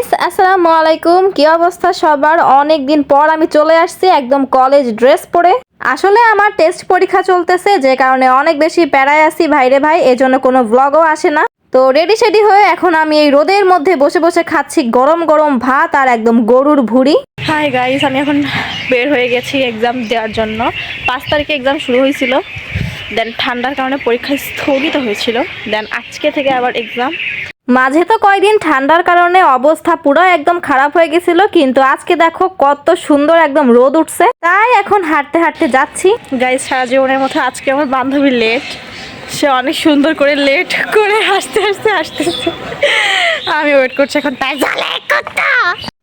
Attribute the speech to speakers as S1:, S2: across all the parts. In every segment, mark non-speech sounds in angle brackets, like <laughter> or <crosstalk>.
S1: Guys আসসালামু আলাইকুম কি অবস্থা সবার? অনেক দিন পর আমি চলে আসছি একদম কলেজ ড্রেস পরে। আসলে আমার টেস্ট পরীক্ষা চলতেছে, যে কারণে অনেক বেশি প্যারায় আছি ভাইরে ভাই, এজন্য কোনো ব্লগও আসে না। তো রেডি সেডি হয়ে এখন আমি এই রোদের মধ্যে বসে বসে খাচ্ছি গরম গরম ভাত আর একদম গরুর ভুড়ি। হাই গাইস আমি এখন বের হয়ে গেছি এক্সাম দেওয়ার জন্য। পাঁচ তারিখে এক্সাম শুরু হয়েছিল। দেন ঠান্ডার কারণে পরীক্ষা স্থগিত হয়েছিল। দেন আজকে থেকে আবার এক্সাম মাঝে তো কয়দিন ঠান্ডার কারণে অবস্থা পুরো একদম খারাপ হয়ে গেছিল কিন্তু আজকে দেখো কত সুন্দর একদম রোদ উঠছে। তাই এখন হাঁটতে হাঁটতে যাচ্ছি। গাইজ সারা জীবনের মতো আজকে আমার বান্ধবী লেট সে অনেক সুন্দর করে লেট করে হাসতে হাসতে হাসতেছে আমি ওয়েট করছি এখন তাই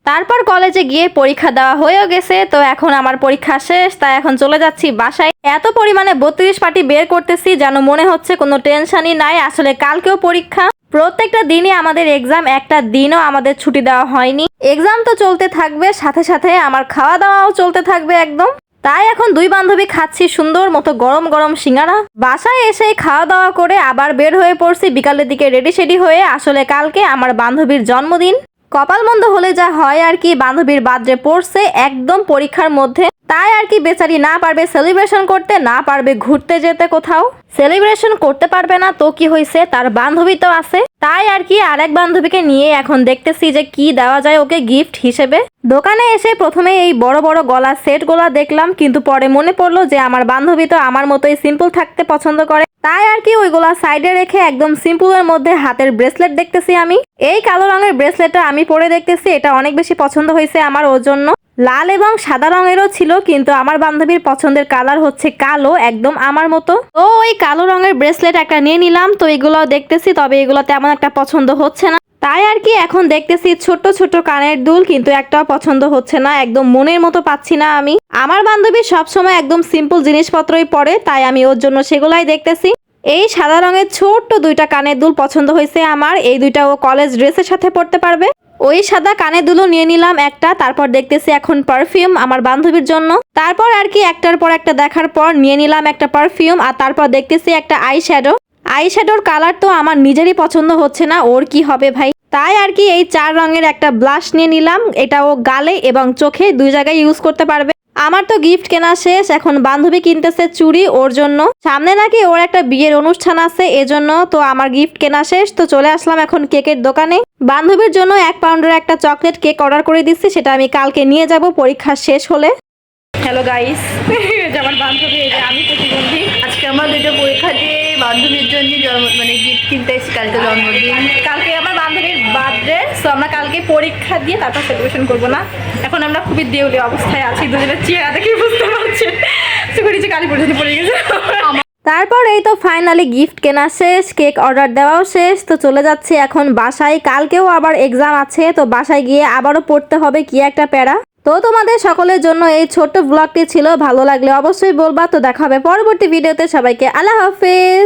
S1: তারপর কলেজে গিয়ে পরীক্ষা দেওয়া হয়েও গেছে তো এখন আমার পরীক্ষা শেষ তাই এখন চলে যাচ্ছি বাসায়। এত পরিমাণে বত্রিশ পার্টি বের করতেছি যেন মনে হচ্ছে কোনো টেনশনই নাই। আসলে কালকেও পরীক্ষা। প্রত্যেকটা দিনই আমাদের এক্সাম একটা দিনও আমাদের ছুটি দেওয়া হয়নি। এক্সাম তো চলতে থাকবে, সাথে সাথে আমার খাওয়া দাওয়াও চলতে থাকবে একদম। তাই এখন দুই বান্ধবী খাচ্ছি সুন্দর মতো গরম গরম সিঙ্গারা। বাসায় এসে খাওয়া দাওয়া করে আবার বের হয়ে পড়ছি বিকালের দিকে রেডি সেডি হয়ে। আসলে কালকে আমার বান্ধবীর জন্মদিন। কপাল মন্দ হলে যা হয় আর কি, বান্ধবীর বার্থডে পড়ছে একদম পরীক্ষার মধ্যে। তাই আর কি বেচারি না পারবে সেলিব্রেশন করতে, না পারবে ঘুরতে যেতে কোথাও? সেলিব্রেশন করতে পারবে না তো কি হয়েছে তার বান্ধবী তো আছে। তাই আর কি আরেক বান্ধবীকে নিয়ে এখন দেখতেছি যে কি দেওয়া যায় ওকে গিফট হিসেবে। দোকানে এসে প্রথমে এই বড় বড় গলা সেট গোলা দেখলাম, কিন্তু পরে মনে পড়ল যে আমার বান্ধবী তো আমার মতোই সিম্পল থাকতে পছন্দ করে। তাই আর কি ওইগুলা সাইডে রেখে একদম সিম্পলের মধ্যে হাতের ব্রেসলেট দেখতেছি আমি। এই কালো রঙের ব্রেসলেটটা আমি পরে দেখতেছি, এটা অনেক বেশি পছন্দ হয়েছে আমার ওর জন্য। লাল এবং সাদা রঙেরও ছিল, কিন্তু আমার বান্ধবীর পছন্দের কালার হচ্ছে কালো, একদম আমার মতো। তো ওই কালো রঙের ব্রেসলেট একটা নিয়ে নিলাম, তো এগুলো দেখতেছি, তবে এগুলো তেমন একটা পছন্দ হচ্ছে না। তাই আর কি এখন দেখতেছি ছোট ছোট কানের দুল, কিন্তু একটাও পছন্দ হচ্ছে না, একদম মনের মতো পাচ্ছি না আমি। আমার বান্ধবী সবসময় একদম সিম্পল জিনিসপত্রই পরে, তাই আমি ওর জন্য সেগুলাই দেখতেছি। এই সাদা রঙের ছোট্ট দুইটা কানের দুল পছন্দ হয়েছে আমার, এই দুইটা ও কলেজ ড্রেসের সাথে পরতে পারবে। ওই সাদা কানের দুলও নিয়ে নিলাম একটা, তারপর দেখতেছি এখন পারফিউম আমার বান্ধবীর জন্য। তারপর আর কি একটার পর একটা দেখার পর নিয়ে নিলাম একটা পারফিউম আর তারপর দেখতেছি একটা আই শ্যাডো আই শ্যাডোর কালার তো আমার নিজেরই পছন্দ হচ্ছে না, ওর কি হবে ভাই? তাই আর কি এই চার রঙের একটা ব্লাশ নিয়ে নিলাম, এটা ও গালে এবং চোখে দুই জায়গায় ইউজ করতে পারবে। আমার তো গিফট কেনা শেষ, এখন বান্ধবী কিনতেছে চুড়ি ওর জন্য। সামনে নাকি ওর একটা বিয়ের অনুষ্ঠান আছে, এজন্য তো আমার গিফট কেনা শেষ, তো চলে আসলাম এখন কেকের দোকানে। বান্ধবীর জন্য এক পাউন্ডের একটা চকলেট কেক অর্ডার করে দিচ্ছি, সেটা আমি কালকে নিয়ে যাব, পরীক্ষা শেষ হলে। হ্যালো গাইস <laughs> আমার বান্ধবী আমি
S2: বান্ধবীর জন্য জন্ম মানে গিফট কিনতে এসেছি কালকে জন্মদিন।
S1: কালকে আমার বান্ধবীর বার্থডে সো আমরা কালকে পরীক্ষা দিয়ে তারপর সেলিব্রেশন করব না। এখন আমরা খুবই দেউলি অবস্থায় আছি দুজনের চেহারা দেখে বুঝতে পারছেন। চোখের নিচে কালি পর্যন্ত পড়ে গেছে। তারপর এই তো ফাইনালি গিফট কেনা শেষ কেক অর্ডার দেওয়াও শেষ তো চলে যাচ্ছে এখন বাসায়। কালকেও আবার এক্সাম আছে তো বাসায় গিয়ে আবারও পড়তে হবে কি একটা প্যারা? তো তোমাদের সকলের জন্য এই ছোট্ট ব্লগটি ছিল। ভালো লাগলে অবশ্যই বলবা। তো দেখা হবে পরবর্তী ভিডিওতে। সবাইকে আল্লাহ হাফেজ।